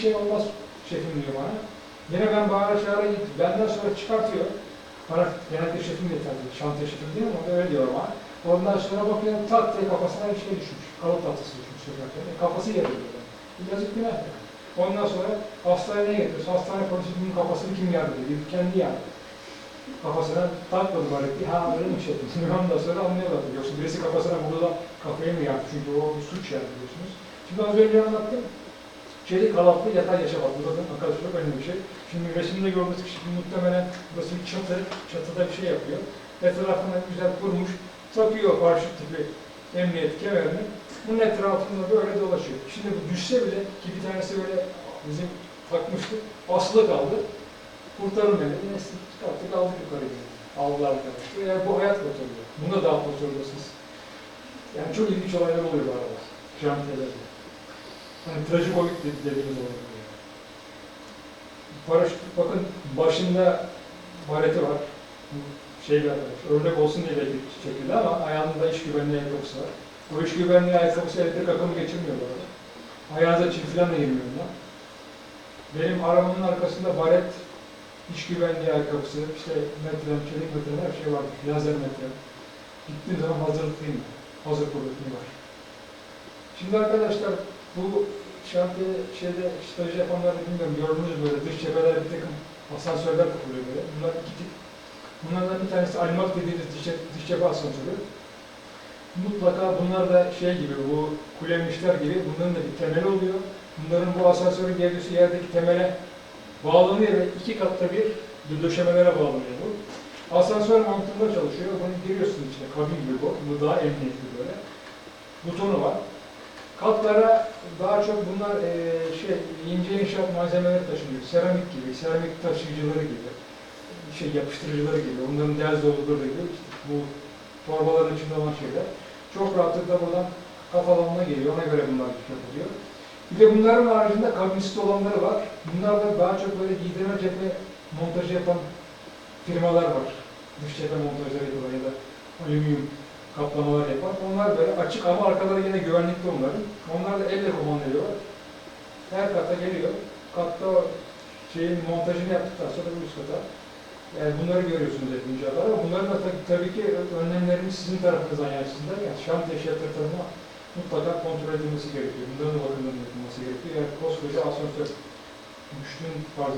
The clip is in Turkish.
şey olmaz şefim diyor bana. Yine ben bağıra çağıra gittim. Benden sonra çıkartıyor. Bana genelde şefim de tabii, şantiye şefim değil ama öyle diyor ama. Ondan sonra bakıyorum tat diye kafasına bir şey düşmüş. Kalıp tatlısı düşmüş şekerden. E, kafası yarıyor böyle. Yazık günah. Ondan sonra hastaneye getiriyoruz. Hastane polisi bunun kafasını kim yardı diyor. Kendi yardı. Kafasına takmadı bari ha öyle mi şey yapıyorsun? Ondan sonra anlıyorlar. Yoksa birisi kafasına vurdu da kafayı mı yardı? Çünkü o bir suç yani biliyorsunuz. Şimdi az önce anlattım. Çelik halatlı yatay yaşamak. Bu zaten çok önemli bir şey. Şimdi resimde gördüğünüz kişi muhtemelen burası bir çatı. Çatıda bir şey yapıyor. Etrafına güzel kurmuş. Takıyor paraşüt tipi emniyet kemerini. Bunun etrafında böyle dolaşıyor. Şimdi bu düşse bile ki bir tanesi böyle bizim takmıştı. Asılı kaldı. Kurtarın beni. Yine çıkarttık aldık yukarıya. Aldılar arkadaşlar. Yani bu hayat kurtarıyor. Buna da atmak zorundasınız. Yani çok ilginç olaylar oluyor bu arada. Şantiyelerde. Hani trajikomik de- dediğimiz olay. Paraşüt, bakın başında bareti var. Şey arkadaş, örnek olsun diye belki çekildi ama ayağında iş güvenliği ayakkabısı var. İş güvenliği ayakkabısı elektrik akımı geçirmiyor bu arada. Ayağınıza çift falan da girmiyor bunlar. Benim arabamın arkasında baret, iş güvenliği ayakkabısı, işte metrem, çelik metrem her şey var. Lazer metrem. Gittiğim zaman hazırlıklıyım. Hazır kuvvetli var. Şimdi arkadaşlar bu şantiye şeyde staj yapanlar da bilmiyorum gördünüz böyle dış cepheler bir takım asansörler kuruluyor böyle. Bunlar iki tip. Bunlardan bir tanesi alimak dediğimiz dış, dış cephe asansörü. Mutlaka bunlar da şey gibi bu kulemişler gibi bunların da bir temeli oluyor. Bunların bu asansörün gevdesi yerdeki temele bağlanıyor ve iki katta bir döşemelere bağlanıyor bu. Asansör mantığında çalışıyor. Bunu giriyorsunuz içine. Kabin gibi bu. Bu daha emniyetli böyle. Butonu var. Katlara daha çok bunlar eee, şey ince inşaat malzemeleri taşınıyor. Seramik gibi, seramik taşıyıcıları gibi, şey yapıştırıcıları gibi, onların dez dolguları gibi işte bu torbaların içinde olan şeyler. Çok rahatlıkla buradan kafalanma geliyor. Ona göre bunlar yapılıyor. Bir de bunların haricinde kabinist olanları var. Bunlar da daha çok böyle giydirme cephe montajı yapan firmalar var. Dış cephe montajları yapıyorlar ya da alüminyum kaplamalar yapar. Onlar böyle açık ama arkaları yine güvenlikli onların. Onlar da elle kumanda ediyorlar. Her kata geliyor. Katta şeyin montajını yaptıktan sonra bir üst kata. Yani bunları görüyorsunuz hep inşaatlar ama bunların da tabii, tabii ki önlemlerimiz sizin tarafınızdan yani sizden yani şantiye tarafından mutlaka kontrol edilmesi gerekiyor. Bunların da bakımının yapılması gerekiyor. Yani koskoca asansör düştüğün farz